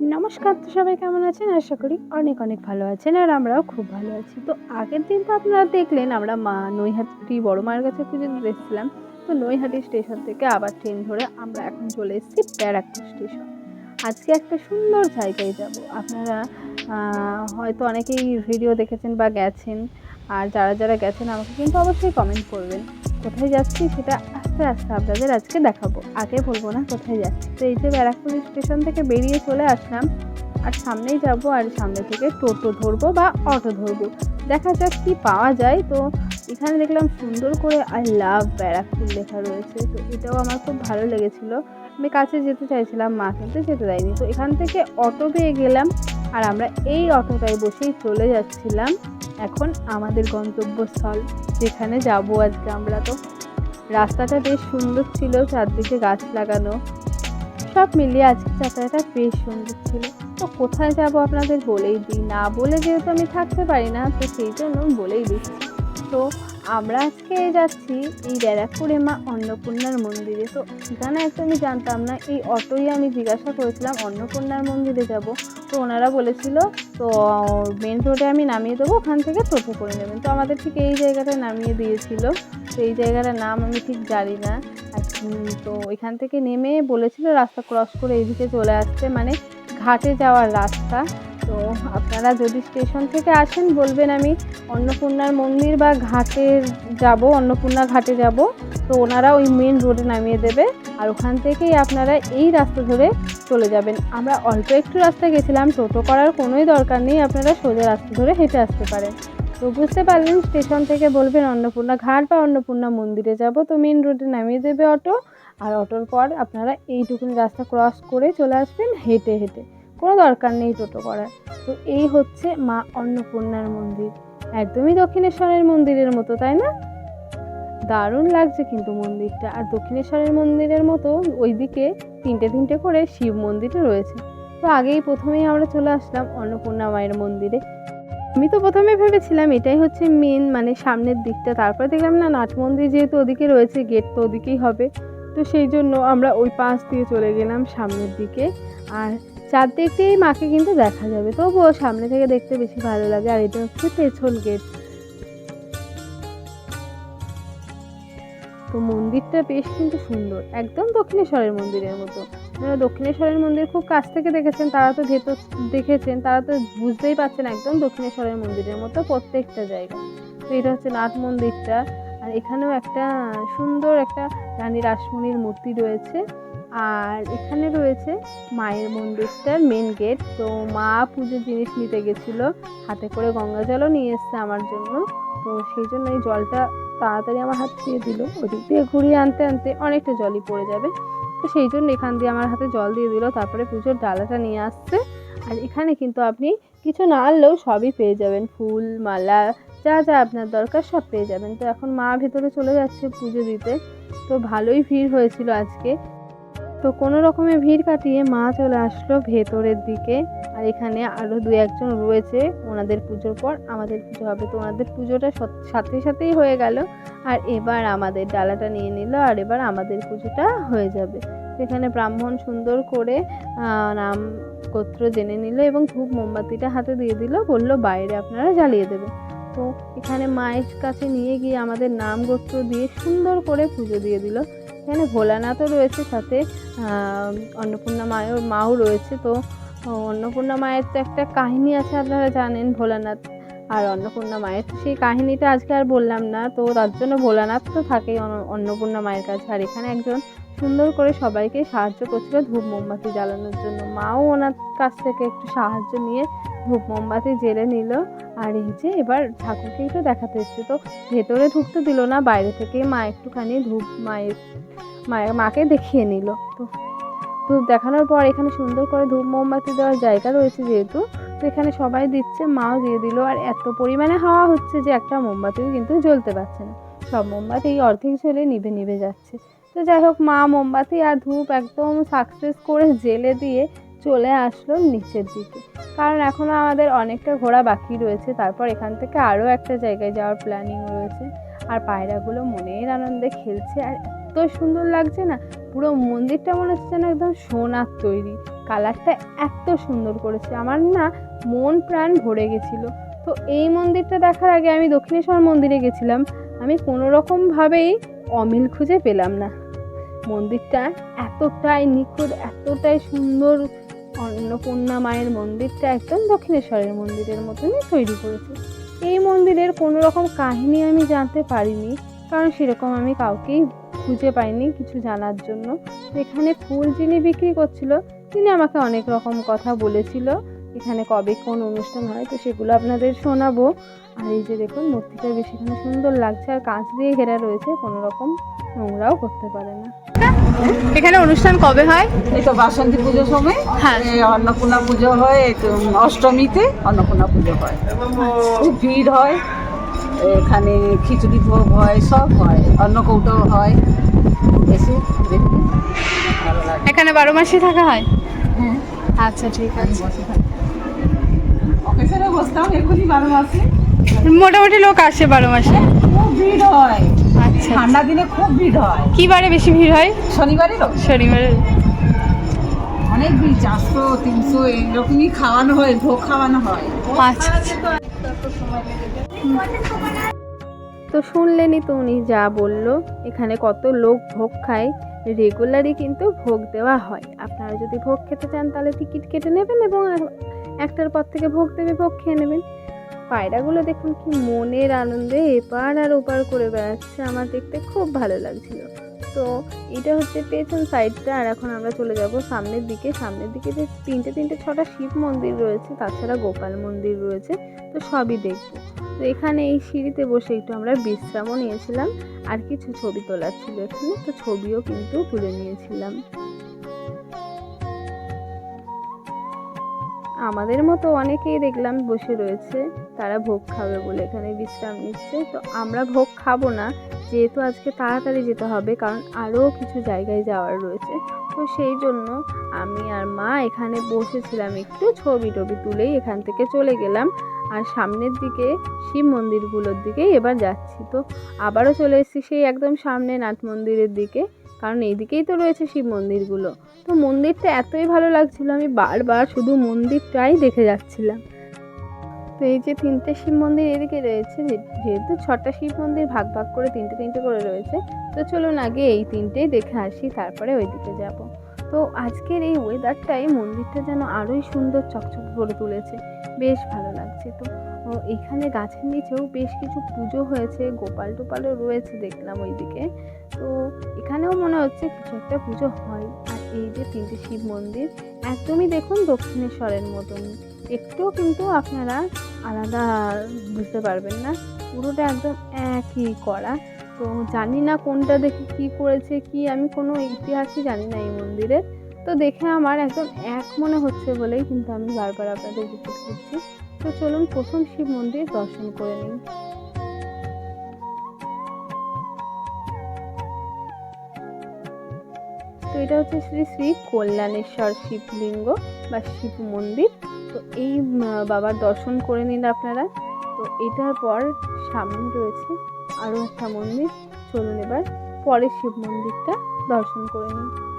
নমস্কার, তো সবাই কেমন আছেন? আশা করি অনেক অনেক ভালো আছেন আর আমরাও খুব ভালো আছি। তো আগের দিন তো আপনারা দেখলেন, আমরা মা নৈহাটি বড় মায়ের কাছে পুজো দিতে এসেছিলাম। তো নৈহাটি স্টেশন থেকে আবার ট্রেন ধরে আমরা এখন চলে এসেছি ব্যারাকপুর স্টেশন। আজকে একটা সুন্দর জায়গায় যাব। আপনারা হয়তো অনেকেই ভিডিও দেখেছেন বা গেছেন। আর যারা যারা গেছেন, আমাকে কিন্তু অবশ্যই কমেন্ট করবেন। কোথায় যাচ্ছি সেটা আস্তে আস্তে আপনাদের আজকে দেখাবো। আগে বলব না কোথায় যাচ্ছি। তো এই যে ব্যারাকপুর স্টেশন থেকে বেরিয়ে চলে আসলাম, আর সামনেই যাব, আর সামনে থেকে টোটো ধরবো বা অটো ধরবো। দেখা যাক কি পাওয়া যায়। তো এখানে দেখলাম সুন্দর করে আই লাভ ব্যারাকপুর লেখা রয়েছে। তো এটাও আমার খুব ভালো লেগেছিলো। আমি কাছে যেতে চাইছিলাম, মা কিন্তু যেতে দেয়নি। তো এখান থেকে অটো পেয়ে গেলাম, আর আমরা এই অটোটায় বসেই চলে যাচ্ছিলাম। এখন আমাদের গন্তব্যস্থল, যেখানে যাব আজকে আমরা তো। রাস্তাটা বেশ সুন্দর ছিল, চারদিকে গাছ লাগানো। সব মিলিয়ে আজকে যাতায়াতটা বেশ সুন্দর ছিল। তো কোথায় যাব আপনাদের বলেই দিই। না বলে যেহেতু আমি থাকতে পারি না, তো সেই জন্য বলেই দিচ্ছি। তো আমরা আজকে যাচ্ছি এই ব্যারাকপুরে মা অন্নপূর্ণার মন্দিরে। তো সেখানে ঠিকানা একদমই জানতাম না, এই অটোই আমি জিজ্ঞাসা করেছিলাম, অন্নপূর্ণার মন্দিরে যাব। তো ওনারা বলেছিল, তো মেন রোডে আমি নামিয়ে দেবো, ওখান থেকে টোটো করে নেবেন। তো আমাদের ঠিক এই জায়গাটায় নামিয়ে দিয়েছিল। তো এই জায়গাটার নাম আমি ঠিক জানি না। তো এখান থেকে নেমে বলেছিল রাস্তা ক্রস করে এইদিকে চলে আসতে। মানে ঘাটে যাওয়ার রাস্তা। তো আপনারা যদি স্টেশন থেকে আসেন, বলবেন আমি অন্নপূর্ণার মন্দির বা ঘাটে যাব, অন্নপূর্ণা ঘাটে যাব। তো ওনারা ওই মেন রোডে নামিয়ে দেবে আর ওখান থেকেই আপনারা এই রাস্তা ধরে চলে যাবেন। আমরা অল্প একটু রাস্তা গেছিলাম, টোটো করার কোনোই দরকার নেই, আপনারা সোজা রাস্তা ধরে হেঁটে আসতে পারেন। তো বুঝতে পারলেন, স্টেশন থেকে বলবেন অন্নপূর্ণা ঘাট বা অন্নপূর্ণা মন্দিরে যাব, তো মেন রোডে নামিয়ে দেবে অটো। আর অটোর পর আপনারা এইটুকুনি রাস্তা ক্রস করে চলে আসবেন, হেঁটে হেঁটে। কোনো দরকার নেই টোটো করার। তো এই হচ্ছে মা অন্নপূর্ণার মন্দির। একদমই দক্ষিণেশ্বরের মন্দিরের মতো, তাই না? দারুণ লাগছে কিন্তু মন্দিরটা। আর দক্ষিণেশ্বরের মন্দিরের মতো ওইদিকে তিনটে তিনটে করে শিব মন্দিরও রয়েছে। তো আগেই প্রথমেই আমরা চলে আসলাম অন্নপূর্ণা মায়ের মন্দিরে। আমি তো প্রথমে ভেবেছিলাম এটাই হচ্ছে মেন মানে সামনের দিকটা। তারপরে দেখলাম, না, নাট মন্দির যেহেতু ওদিকে রয়েছে গেট তো ওদিকেই হবে। তো সেই জন্য আমরা ওই পাশ দিয়ে চলে গেলাম সামনের দিকে। আর চারদিকটাই মাকে কিন্তু দেখা যাবে। তবুও সামনে থেকে দেখতে বেশি ভালো লাগে, আর এটা হচ্ছে পেছন গেট তো মন্দিরটা বেশ কিন্তু সুন্দর, একদম দক্ষিণেশ্বরের মন্দিরের মতো। দক্ষিণেশ্বরের মন্দির খুব কাছ থেকে দেখেছেন, তারা তো ভেতর দেখেছেন, তারা তো বুঝতেই পারছেন একদম দক্ষিণেশ্বরের মন্দিরের মতো প্রত্যেকটা জায়গা। তো এটা হচ্ছে নাট মন্দিরটা, আর এখানেও একটা সুন্দর একটা রানী রাসমণির মূর্তি রয়েছে। আর এখানে রয়েছে মায়ের মন্দিরটার মেন গেট তো মা পুজোর জিনিস নিতে গেছিল, হাতে করে গঙ্গা জলও নিয়ে এসছে আমার জন্য। তো সেই জন্য এই জলটা তাড়াতাড়ি আমার হাত দিয়ে দিল। ওদিক দিয়ে ঘুরিয়ে আনতে আনতে অনেকটা জলই পড়ে যাবে। তো সেই জন্য এখান দিয়ে আমার হাতে জল দিয়ে দিল, তারপরে পুজোর ডালাটা নিয়ে আসছে। আর এখানে কিন্তু আপনি কিছু না আনলেও সবই পেয়ে যাবেন। ফুল, মালা, যা যা আপনার দরকার সব পেয়ে যাবেন। তো এখন মা ভেতরে চলে যাচ্ছে পুজো দিতে। তো ভালোই ভিড় হয়েছিল আজকে। তো কোনো রকমের ভিড় কাটিয়ে মা চলে আসলো ভেতরের দিকে। আর এখানে আরও দু একজন রয়েছে, ওনাদের পুজোর পর আমাদের পুজো হবে। তো ওনাদের পুজোটা সাথে সাথেই হয়ে গেল। আর এবার আমাদের ডালাটা নিয়ে নিল, আর এবার আমাদের পুজোটা হয়ে যাবে। সেখানে ব্রাহ্মণ সুন্দর করে নাম গোত্র জেনে নিল এবং ধূপ মোমবাতিটা হাতে দিয়ে দিল, বলল, বাইরে আপনারা জ্বালিয়ে দেবে। তো এখানে মায়ের কাছে নিয়ে গিয়ে আমাদের নাম গোত্র দিয়ে সুন্দর করে পুজো দিয়ে দিল। এখানে ভোলানাথও রয়েছে, সাথে অন্নপূর্ণা মায়ের মাও রয়েছে। তো, অন্নপূর্ণা মায়ের তো একটা কাহিনী আছে, আপনারা জানেন ভোলানাথ আর অন্নপূর্ণা মায়ের। সেই কাহিনীটা আজকে আর বললাম না, তো তার জন্য ভোলানাথ তো থাকেই অন্নপূর্ণা মায়ের কাছে। আর এখানে একজন সুন্দর করে সবাইকে সাহায্য করছিল ধূপ মোমবাতি জ্বালানোর জন্য। মাও ওনার কাছ থেকে একটু সাহায্য নিয়ে ধূপ মোমবাতি জেলে নিল। আর এই যে এবার ঠাকুরকে একটু দেখাতে এসছে। তো ভেতরে ঢুকতে দিল না, বাইরে থেকে মা একটুখানি ধূপ মায়ের মায়ের, মাকে দেখিয়ে নিল। তো ধূপ দেখানোর পর এখানে সুন্দর করে ধূপ মোমবাতি দেওয়ার জায়গা রয়েছে যেহেতু। তো এখানে সবাই দিচ্ছে, মাও দিয়ে দিল। আর এত পরিমাণে হাওয়া হচ্ছে যে একটা মোমবাতিও কিন্তু জ্বলতে পারছে না। সব মোমবাতি এই অর্ধেক জ্বলে নিভে নিভে যাচ্ছে। তো যাই হোক, মা মোমবাতি আর ধূপ একদম সাকসেস করে জেলে দিয়ে চলে আসলো নিচের দিকে। কারণ এখনও আমাদের অনেকটা ঘোরা বাকি রয়েছে। তারপর এখান থেকে আরও একটা জায়গায় যাওয়ার প্ল্যানিং রয়েছে। আর পায়রাগুলো মনের আনন্দে খেলছে। আর এত সুন্দর লাগছে না, পুরো মন্দিরটা মনে হচ্ছে যেন একদম সোনার তৈরি। কালারটা এত সুন্দর করেছে। আমার না মন প্রাণ ভরে গেছিল। তো এই মন্দিরটা দেখার আগে আমি দক্ষিণেশ্বর মন্দিরে গেছিলাম। আমি কোনো রকমভাবেই অমিল খুঁজে পেলাম না। মন্দিরটা এতটাই নিখুঁত, এতটাই সুন্দর অন্নপূর্ণা মায়ের মন্দিরটা একদম দক্ষিণেশ্বরের মন্দিরের মতনই তৈরি করেছে। এই মন্দিরের কোনো রকম কাহিনী আমি জানতে পারিনি, কারণ সেরকম আমি কাউকেই খুঁজে পাইনি কিছু জানার জন্য। এখানে ফুল যিনি বিক্রি করছিল, তিনি আমাকে অনেক রকম কথা বলেছিল। এখানে কবে কোন অনুষ্ঠান হয় তো সেগুলো আপনাদের শোনাবো। আর এই যে দেখুন মূর্তিটা বেশ এখানে সুন্দর লাগছে আর কাঁচ দিয়ে ঘেরা রয়েছে কোনো রকম নোংরাও করতে পারে না। এখানে অনুষ্ঠান কবে হয়? এই তো বাসন্তী পুজোর সময়। হ্যাঁ। অন্নপূর্ণা পুজো হয় অষ্টমীতে অন্নপূর্ণা পুজো হয়। খুব ভিড় হয় এখানে খিচুড়ি ভোগ হয় সব হয় অন্নকৌটো হয়। এসে দেখতে ভালো লাগে। এখানে বারো মাসে থাকা হয়? হ্যাঁ। আচ্ছা ঠিক আছে। অফিসেরও বসতাম এখনই বারো মাসে। মোটামুটি লোক আসে বারো মাসে? খুব ভিড় হয়। আচ্ছা ঠান্ডা দিনে খুব ভিড় হয়। কি বারে বেশি ভিড় হয়? শনিবারই তো। শনিবারে। অনেক ভিড় চারশো তিনশো এইরকমই খাওয়ানো হয় ভোগ খাওয়ানো হয়। আচ্ছা আচ্ছা। তো শুনলেনই তো উনি যা বলল এখানে কত লোক ভোগ খায় রেগুলারই কিন্তু ভোগ দেওয়া হয়। আপনারা যদি ভোগ খেতে চান তাহলে টিকিট কেটে নেবেন এবং আর- একটার পর থেকে ভোগ দেবে, ভোগ খেয়ে নেবেন। পায়রাগুলো দেখুন কি মনের আনন্দে এপার আর ওপার করে বেড়াচ্ছে, আমার দেখতে খুব ভালো লাগছিল। তো এটা হচ্ছে পেছন সাইডটা, আর এখন আমরা চলে যাব সামনের দিকে। সামনের দিকে যে তিনটে তিনটে, ছটা শিব মন্দির রয়েছে, তাছাড়া গোপাল মন্দির রয়েছে, তো সবই দেখব। তো এখানে এই সিঁড়িতে বসে একটু আমরা বিশ্রামও নিয়েছিলাম, আর কিছু ছবি তোলার ছিল এখানে, তো ছবিও কিন্তু তুলে নিয়েছিলাম। আমাদের মতো অনেকেই দেখলাম বসে রয়েছে, তারা ভোগ খাবে বলে এখানে বিশ্রাম নিচ্ছে। তো আমরা ভোগ খাব না, যেহেতু আজকে তাড়াতাড়ি যেতে হবে, কারণ আরও কিছু জায়গায় যাওয়ার রয়েছে। তো সেই জন্য আমি আর মা এখানে বসেছিলাম একটু, ছবি টবি তুলেই এখান থেকে চলে গেলাম। আর সামনের দিকে, শিব মন্দিরগুলোর দিকেই এবার যাচ্ছি। তো আবারও চলে এসেছি সেই একদম সামনে নাট মন্দিরের দিকে। কারণ এইদিকেই তো রয়েছে শিব মন্দিরগুলো। তো মন্দিরটা এতই ভালো লাগছিল, আমি বারবার শুধু মন্দিরটাই দেখে যাচ্ছিলাম। তো এই যে তিনটে শিব মন্দির এদিকে রয়েছে যেহেতু ছটা শিব মন্দির ভাগ ভাগ করে তিনটে তিনটে করে রয়েছে, তো চলুন আগে এই তিনটেই দেখে আসি, তারপরে ওইদিকে যাব। তো আজকের এই ওয়েদারটাই মন্দিরটা যেন আরোই সুন্দর চকচক করে তুলেছে। বেশ ভালো লাগছে। তো এখানে গাছের নিচেও বেশ কিছু পুজো হয়েছে, গোপাল টোপালও রয়েছে দেখলাম ওইদিকে। তো, এখানেও মনে হচ্ছে কিছু একটা পুজো হয়। আর এই যে তিনটে শিব মন্দির, একদমই দেখুন দক্ষিণেশ্বরের মতন একটুও কিন্তু আপনারা আলাদা বুঝতে পারবেন না। পুরোটা একদম একই করা। তো, জানি না কোনটা দেখে কি করেছে, কি আমি কোনো ইতিহাসই জানি না এই মন্দিরের। তো দেখে আমার একদম এক মনে হচ্ছে বলেই কিন্তু আমি বারবার আপনাদের জিজ্ঞেস করছি। তো চলুন প্রথম শিব মন্দির দর্শন করে নিই। তো এটা হচ্ছে শ্রী শ্রী কল্যাণেশ্বর শিবলিঙ্গ বা শিব মন্দির। তো এই বাবার দর্শন করে নিন আপনারা। তো এটার পর সামনে রয়েছে আরও একটা মন্দির। চলুন এবার পরের শিব মন্দিরটা দর্শন করে নিন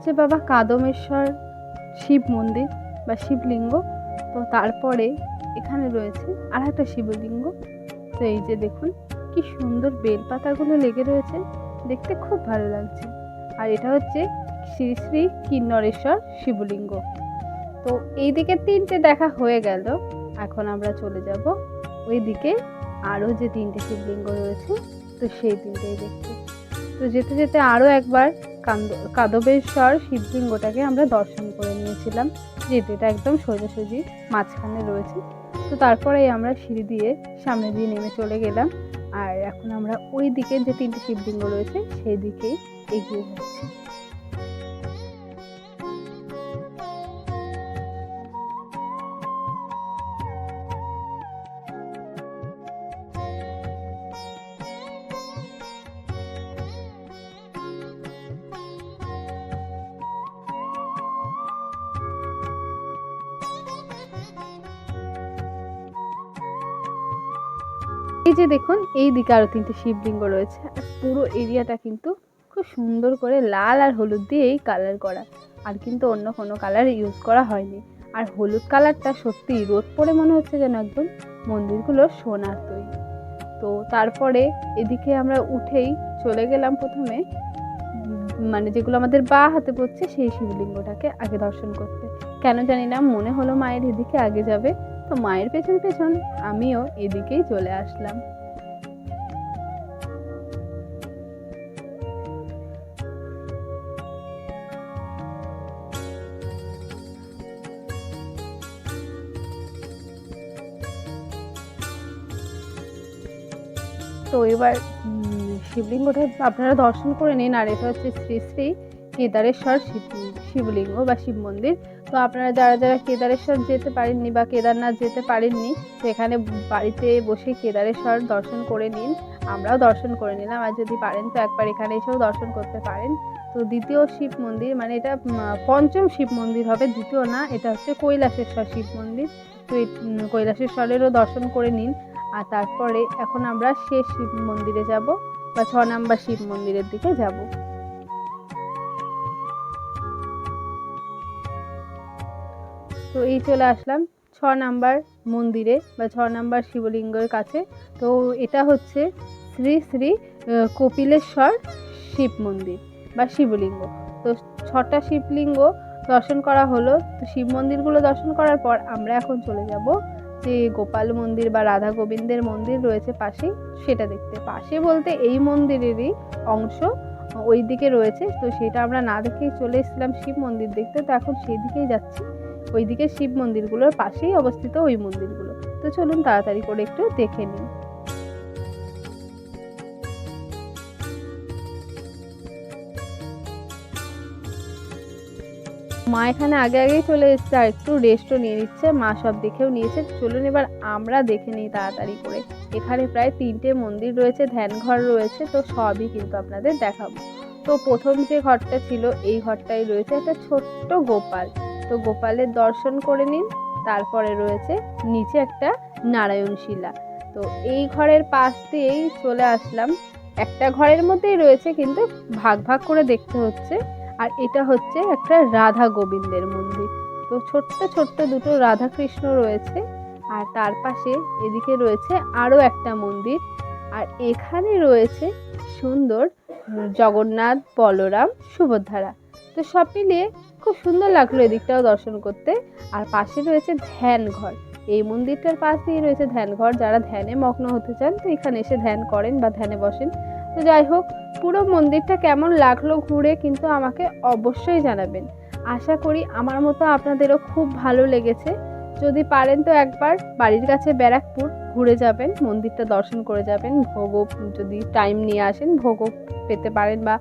হচ্ছে বাবা কাদমেশ্বর শিব মন্দির বা শিবলিঙ্গ। তো তারপরে এখানে রয়েছে আর একটা শিবলিঙ্গ। তো এই যে দেখুন, কি সুন্দর বেলপাতাগুলো লেগে রয়েছে। দেখতে খুব ভালো লাগছে। আর এটা হচ্ছে শ্রী শ্রী কিন্নরেশ্বর শিবলিঙ্গ। তো এই দিকে তিনটে দেখা হয়ে গেল। এখন আমরা চলে যাব ওই দিকে আরও যে তিনটে শিবলিঙ্গ রয়েছে, তো সেই তিনটেই দেখতে। তো যেতে যেতে আরও একবার কাদবেশ্বর শিবলিঙ্গটাকে আমরা দর্শন করে নিয়েছিলাম। যেহেতু এটা একদম সোজাসুজি মাঝখানে রয়েছে। তো তারপরে আমরা সিঁড়ি দিয়ে সামনে দিয়ে নেমে চলে গেলাম। আর এখন আমরা ওই দিকে যে তিনটে শিবলিঙ্গ রয়েছে সেই দিকেই এগিয়ে যাচ্ছি। এই যে দেখুন, এই দিকে আরও তিনটে শিবলিঙ্গ রয়েছে, আর পুরো এরিয়াটা কিন্তু খুব সুন্দর করে লাল আর হলুদ দিয়েই কালার করা, আর কিন্তু অন্য কোনো কালার ইউজ করা হয়নি। আর হলুদ কালারটা সত্যি রোদ পড়ে মনে হচ্ছে যেন একদম মন্দিরগুলো সোনার তৈরি। তো তারপরে এদিকে আমরা উঠেই চলে গেলাম প্রথমে মানে যেগুলো আমাদের বা হাতে পড়ছে সেই শিবলিঙ্গটাকে আগে দর্শন করতে। কেন জানি না, মনে হলো মায়ের এদিকে আগে যাবে। তো মায়ের পেছন পেছন আমিও এদিকেই চলে আসলাম। তো এবার শিবলিঙ্গটা আপনারা দর্শন করে নিন আর এটা হচ্ছে শ্রী শ্রী কেদারেশ্বর শিব শিবলিঙ্গ বা শিব মন্দির। তো আপনারা যারা যারা কেদারেশ্বর যেতে পারেননি বা কেদারনাথ যেতে পারেননি, সেখানে বাড়িতে বসে কেদারেশ্বর দর্শন করে নিন। আমরাও দর্শন করে নিলাম। আর যদি পারেন তো একবার এখানে এসেও দর্শন করতে পারেন। তো দ্বিতীয় শিব মন্দির মানে এটা পঞ্চম শিব মন্দির হবে, দ্বিতীয় না, এটা হচ্ছে কৈলাসেশ্বর শিব মন্দির। তো এই কৈলাসেশ্বরেরও দর্শন করে নিন। আর তারপরে এখন আমরা শেষ শিব মন্দিরে যাব বা ছ নাম্বার শিব মন্দিরের দিকে যাব। তো এই চলে আসলাম ছ নাম্বার মন্দিরে বা ছ নাম্বার শিবলিঙ্গের কাছে। তো এটা হচ্ছে শ্রী শ্রী কপিলেশ্বর শিব মন্দির বা শিবলিঙ্গ। তো ছটা শিবলিঙ্গ দর্শন করা হলো। তো শিব মন্দিরগুলো দর্শন করার পর আমরা এখন চলে যাব যে গোপাল মন্দির বা রাধা গোবিন্দের মন্দির রয়েছে পাশেই। সেটা দেখতে। পাশে বলতে এই মন্দিরেরই অংশ ওই দিকে রয়েছে। তো সেটা আমরা না দেখেই চলে এসেছিলাম শিব মন্দির দেখতে। তো এখন সেই দিকেই যাচ্ছি। ওইদিকে শিব মন্দিরগুলোর পাশেই অবস্থিত ওই মন্দিরগুলো। তো চলুন তাড়াতাড়ি করে একটু দেখে নিন মা এখানে আগে আগেই চলে এসেছে, আর একটু রেস্টও নিয়ে নিচ্ছে। মা সব দেখেও নিয়েছে। চলুন এবার আমরা দেখে নিই তাড়াতাড়ি করে। এখানে প্রায় তিনটে মন্দির রয়েছে ধ্যান ঘর রয়েছে, তো সবই কিন্তু আপনাদের দেখাবো। তো প্রথম যে ঘরটা ছিল, এই ঘরটাই রয়েছে। একটা ছোট্ট গোপাল। তো গোপালের দর্শন করে নিন। তারপরে রয়েছে নিচে একটা নারায়ণ শিলা। তো এই ঘরের পাশ দিয়েই চলে আসলাম। একটা ঘরের মধ্যেই রয়েছে কিন্তু ভাগ ভাগ করে দেখতে হচ্ছে। আর এটা হচ্ছে একটা রাধা গোবিন্দের মন্দির। তো ছোট্ট ছোট্ট দুটো রাধা কৃষ্ণ রয়েছে। আর তার পাশে এদিকে রয়েছে আরও একটা মন্দির। আর এখানে রয়েছে সুন্দর জগন্নাথ বলরাম সুভদ্রা। তো সব মিলিয়ে খুব সুন্দর লাগল এদিকটাও দর্শন করতে। আর পাশে রয়েছে ধ্যান ঘর। এই মন্দিরটার পাশ দিয়ে রয়েছে ধ্যান ঘর। যারা ধ্যানে মগ্ন হতে চান, তো এখানে এসে ধ্যান করেন বা ধ্যানে বসেন। তো যাই হোক, পুরো মন্দিরটা কেমন লাগল ঘুরে কিন্তু আমাকে অবশ্যই জানাবেন। আশা করি আমার মতো আপনাদেরও খুব ভালো লেগেছে। যদি পারেন তো একবার বাড়ির কাছে ব্যারাকপুর ঘুরে যাবেন, মন্দিরটা দর্শন করে যাবেন, ভোগও যদি টাইম নিয়ে আসেন, ভোগও পেতে পারেন বা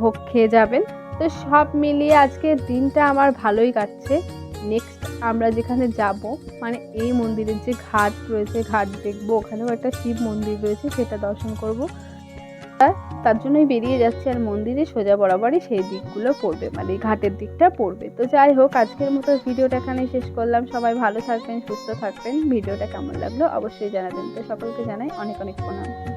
ভোগ খেয়ে যাবেন। তো সব মিলিয়ে আজকে দিনটা আমার ভালোই কাটছে। নেক্সট আমরা যেখানে যাব মানে এই মন্দিরের যে ঘাট রয়েছে, ঘাট দেখব, ওখানেও একটা শিব মন্দির রয়েছে, সেটা দর্শন করব। তার জন্যই বেরিয়ে যাচ্ছে, আর মন্দিরে সোজা বরাবরই সেই দিকগুলো পড়বে মানে ঘাটের দিকটা পড়বে। তো যাই হোক, আজকের মতো ভিডিওটা এখানে শেষ করলাম। সবাই ভালো থাকবেন, সুস্থ থাকবেন। ভিডিওটা কেমন লাগল অবশ্যই জানাবেন। তো সকলকে জানাই অনেক অনেক প্রণাম।